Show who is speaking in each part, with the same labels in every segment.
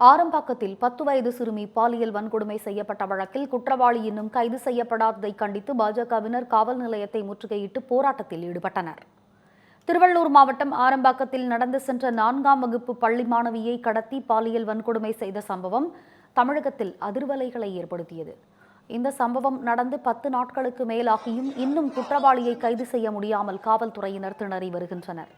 Speaker 1: ஆரம்பாக்கத்தில் பத்து வயது சிறுமி பாலியல் வன்கொடுமை செய்யப்பட்ட வழக்கில் குற்றவாளி இன்னும் கைது செய்யப்படாததை கண்டித்து பாஜகவினர் காவல் நிலையத்தை முற்றுகையிட்டு போராட்டத்தில் ஈடுபட்டனர். திருவள்ளூர் மாவட்டம் ஆரம்பாக்கத்தில் நடந்து சென்ற நான்காம் வகுப்பு பள்ளி மாணவியை கடத்தி பாலியல் வன்கொடுமை செய்த சம்பவம் தமிழகத்தில் அதிர்வலைகளை ஏற்படுத்தியது. இந்த சம்பவம் நடந்து பத்து நாட்களுக்கு மேலாகியும் இன்னும் குற்றவாளியை கைது செய்ய முடியாமல் காவல்துறையினர் திணறி வருகின்றனர்.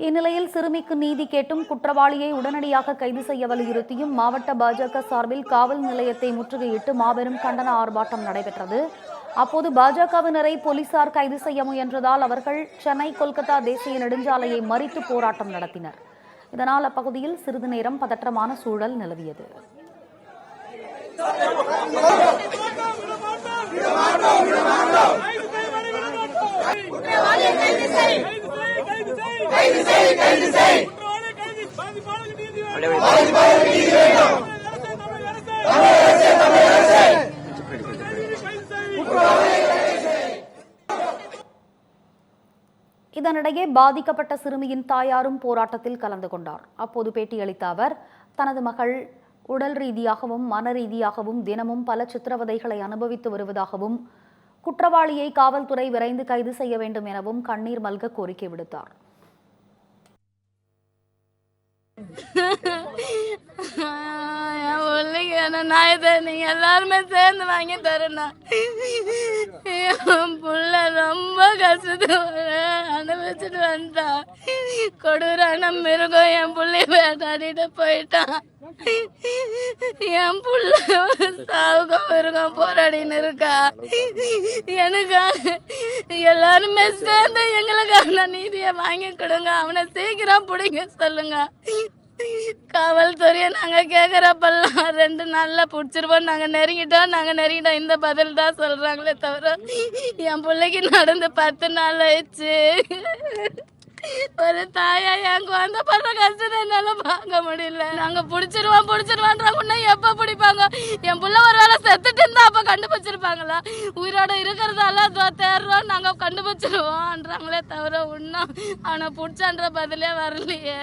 Speaker 1: இந்நிலையில் சிறுமிக்கு நீதி கேட்டும் குற்றவாளியை உடனடியாக கைது செய்ய வலியுறுத்தியும் மாவட்ட பாஜக சார்பில் காவல் நிலையத்தை முற்றுகையிட்டு மாபெரும் கண்டன ஆர்ப்பாட்டம் நடைபெற்றது அப்போது பாஜகவினரை போலீசார் கைது செய்ய முயன்றதால் அவர்கள் சென்னை கொல்கத்தா தேசிய நெடுஞ்சாலையை மறித்து போராட்டம் நடத்தினர் இதனால் அப்பகுதியில் சிறிது நேரம் பதற்றமான சூழல் நிலவியது இதனிடையே பாதிக்கப்பட்ட சிறுமியின் தாயாரும் போராட்டத்தில் கலந்து கொண்டார். அப்போது பேட்டியளித்த அவர் தனது மகள் உடல் ரீதியாகவும் மன ரீதியாகவும் தினமும் பல சித்திரவதைகளை அனுபவித்து வருவதாகவும் குற்றவாளியை காவல்துறை விரைந்து கைது செய்ய வேண்டும் எனவும் கண்ணீர் மல்க கோரிக்கை விடுத்தார்.
Speaker 2: என் பிள்ளைக்கு என்ன நீங்க எல்லாருமே சேர்ந்து வாங்கி தரணும் என் புள்ள ரொம்ப கஷ்டத்தை அனுபவிச்சுட்டு வந்தான் கொடூரான மிருகம் என் பிள்ளைய வேட்டாடிட்டு போயிட்டான் என் புள்ள சாவுக்கும் மிருகம் போராடின்னு இருக்கா. எனக்கா எல்லாருமே சேர்ந்து அவனை நீதியை வாங்கி கொடுங்க. அவனை சீக்கிரம் பிடிங்க சொல்லுங்க. காவல்துறையை நாங்க கேக்குறப்பெல்லாம் ரெண்டு நாள்ல புடிச்சிருவோம். நாங்க நெருங்கிட்டோம். நாங்க நெருங்கிட்டோம். இந்த பதில் தான் சொல்றாங்களே தவிர என் பிள்ளைக்கு நடந்து பத்து நாள் ஆயிடுச்சு. ஒரு தாயா என் குழந்தை படுற கஷ்டத்தை என்னால பார்க்க முடியல. நாங்க புடிச்சிருவோம் புடிச்சிருவான்றவங்க எப்ப பிடிப்பாங்க? என் புள்ள ஒரு வேலை செத்துட்டு இருந்தா அப்ப கண்டுபிடிச்சிருப்பாங்களா? உயிரோட இருக்கிறதால அதோ தேடுறோம் நாங்க கண்டுபிடிச்சிருவோம்ன்றாங்களே தவிர இன்னும் அவனை புடிச்சான்ற பதிலே வரலையே.